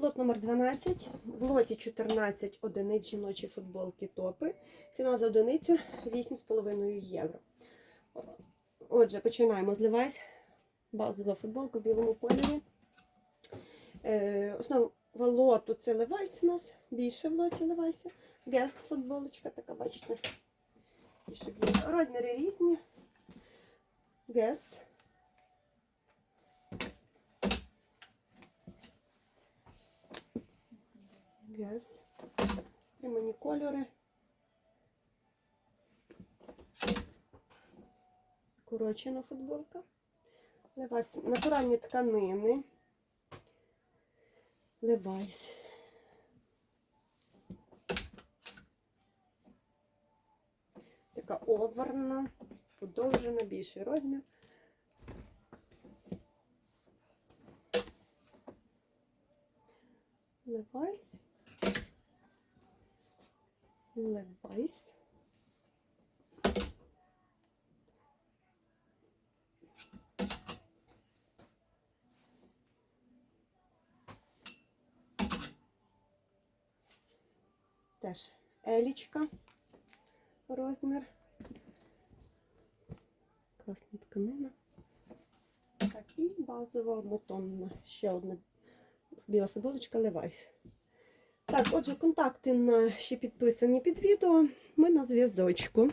Лот номер 12. В лоті 14 одиниць жіночі футболки топи. Ціна за одиницю 8,5 євро. Отже, починаємо з Levi's. Базова футболка в білому кольорі. Е, основа лоту це Levi's у нас. Більше в лоті Levi's. Гес футболочка така, бачите. Розміри різні. Гес. Гес. Стримані кольори. Корочена футболка. Левайс. Натуральні тканини. Левайс. Така оберна, подовжена, більший розмір. Левайс. Левайс. Теж елічка розмір. Класна тканина. Так, і базова однотонна. Ще одна біла футболочка Levi's. Так, отже, контакти наші підписані під відео. Ми на зв'язочку.